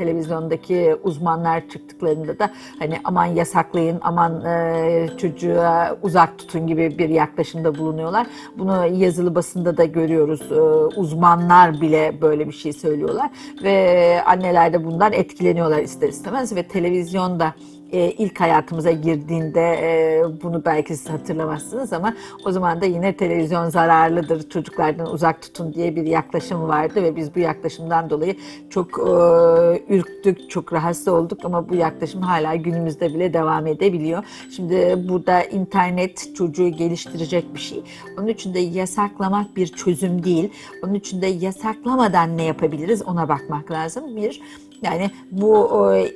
televizyondaki uzmanlar çıktıklarında da hani aman yasaklayın, aman e, çocuğa uzak tutun gibi bir yaklaşımda bulunuyorlar. Bunu yazılı basında da görüyoruz. E, uzmanlar bile böyle bir şey söylüyorlar ve anneler de bundan etkileniyorlar ister istemez ve televizyonda e, ilk hayatımıza girdiğinde e, bunu belki siz hatırlamazsınız ama o zaman da yine televizyon zararlıdır çocuklardan uzak tutun diye bir yaklaşım vardı ve biz bu yaklaşımdan dolayı çok e, ürktük, çok rahatsız olduk ama bu yaklaşım hala günümüzde bile devam edebiliyor. Şimdi burada internet çocuğu geliştirecek bir şey. Onun için de yasaklamak bir çözüm değil. Onun için de yasaklamadan ne yapabiliriz ona bakmak lazım. Bir, yani bu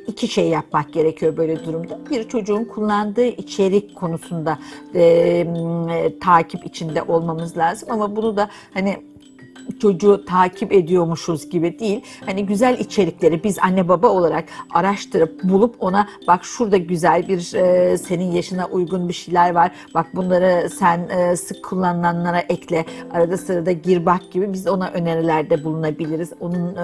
iki şey yapmak gerekiyor böyle durumda. Bir çocuğun kullandığı içerik konusunda e, takip içinde olmamız lazım ama bunu da hani çocuğu takip ediyormuşuz gibi değil. Hani güzel içerikleri biz anne baba olarak araştırıp bulup ona bak şurada güzel bir e, senin yaşına uygun bir şeyler var. Bak bunları sen e, sık kullanılanlara ekle. Arada sırada gir bak gibi biz ona önerilerde bulunabiliriz. Onun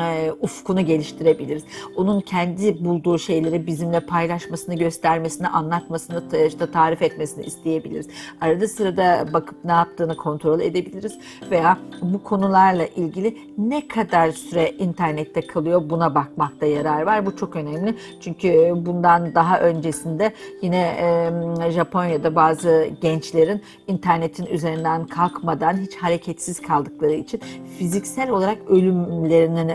e, ufkunu geliştirebiliriz. Onun kendi bulduğu şeyleri bizimle paylaşmasını, göstermesini, anlatmasını, işte tarif etmesini isteyebiliriz. Arada sırada bakıp ne yaptığını kontrol edebiliriz veya bu konularla ilgili ne kadar süre internette kalıyor buna bakmakta yarar var. Bu çok önemli. Çünkü bundan daha öncesinde yine e, Japonya'da bazı gençlerin internetin üzerinden kalkmadan hiç hareketsiz kaldıkları için fiziksel olarak ölümlerinin e,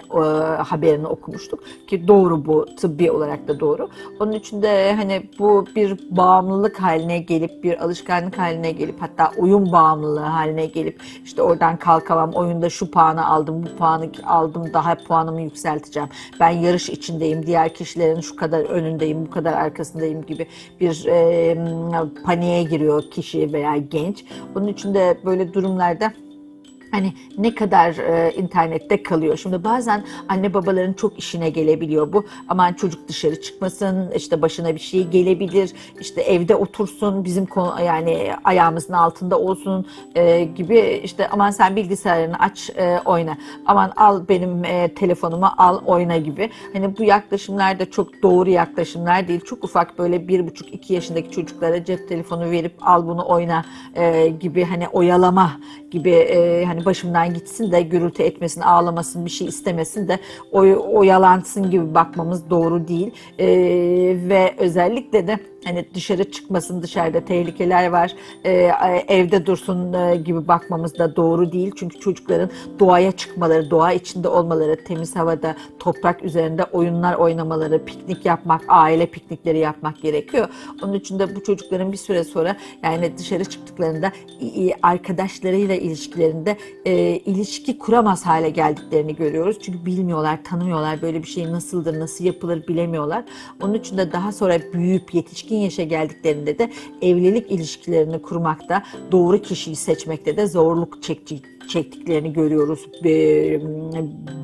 haberini okumuştuk ki doğru bu tıbbi olarak da doğru. Onun için de hani bu bir bağımlılık haline gelip bir alışkanlık haline gelip hatta oyun bağımlılığı haline gelip işte oradan kalkamam oyunda şu puanı aldım, bu puanı aldım, daha puanımı yükselteceğim. Ben yarış içindeyim, diğer kişilerin şu kadar önündeyim, bu kadar arkasındayım gibi bir e, paniğe giriyor kişi veya genç. Onun için de böyle durumlarda Hani ne kadar e, internette kalıyor. Şimdi bazen anne babaların çok işine gelebiliyor bu. Aman çocuk dışarı çıkmasın, işte başına bir şey gelebilir, işte evde otursun, bizim yani ayağımızın altında olsun e, gibi işte aman sen bilgisayarını aç e, oyna. Aman al benim e, telefonumu al oyna gibi. Hani bu yaklaşımlar da çok doğru yaklaşımlar değil. Çok ufak böyle bir buçuk iki yaşındaki çocuklara cep telefonu verip al bunu oyna e, gibi hani oyalama gibi e, hani başımdan gitsin de gürültü etmesin, ağlamasın, bir şey istemesin de oy, oyalansın gibi bakmamız doğru değil. E, ve özellikle de hani dışarı çıkmasın dışarıda tehlikeler var e, evde dursun e, gibi bakmamız da doğru değil. Çünkü çocukların doğaya çıkmaları doğa içinde olmaları temiz havada toprak üzerinde oyunlar oynamaları piknik yapmak aile piknikleri yapmak gerekiyor. Onun için de bu çocukların bir süre sonra yani dışarı çıktıklarında arkadaşlarıyla ilişkilerinde e, ilişki kuramaz hale geldiklerini görüyoruz. Çünkü bilmiyorlar tanımıyorlar böyle bir şey nasıldır nasıl yapılır bilemiyorlar. Onun için de daha sonra büyüyüp yetişkin yetişkin yaşa geldiklerinde de evlilik ilişkilerini kurmakta, doğru kişiyi seçmekte de zorluk çektiklerini görüyoruz bir,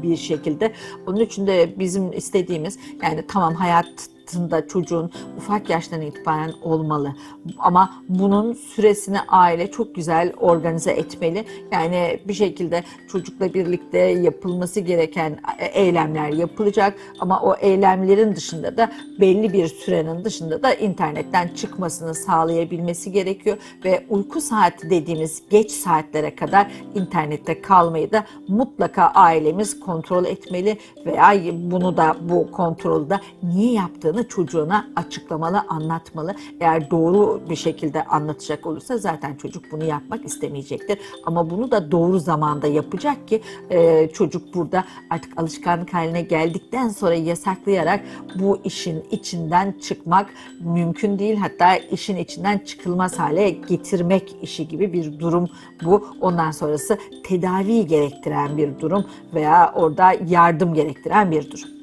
bir şekilde. Onun için de bizim istediğimiz yani tamam hayat hayatında çocuğun ufak yaştan itibaren olmalı. Ama bunun süresini aile çok güzel organize etmeli. Yani bir şekilde çocukla birlikte yapılması gereken eylemler yapılacak ama o eylemlerin dışında da belli bir sürenin dışında da internetten çıkmasını sağlayabilmesi gerekiyor ve uyku saati dediğimiz geç saatlere kadar internette kalmayı da mutlaka ailemiz kontrol etmeli veya bunu da bu kontrolde niye yaptığını yaptığını çocuğuna açıklamalı, anlatmalı. Eğer doğru bir şekilde anlatacak olursa zaten çocuk bunu yapmak istemeyecektir. Ama bunu da doğru zamanda yapacak ki e, çocuk burada artık alışkanlık haline geldikten sonra yasaklayarak bu işin içinden çıkmak mümkün değil. Hatta işin içinden çıkılmaz hale getirmek işi gibi bir durum bu. Ondan sonrası tedavi gerektiren bir durum veya orada yardım gerektiren bir durum.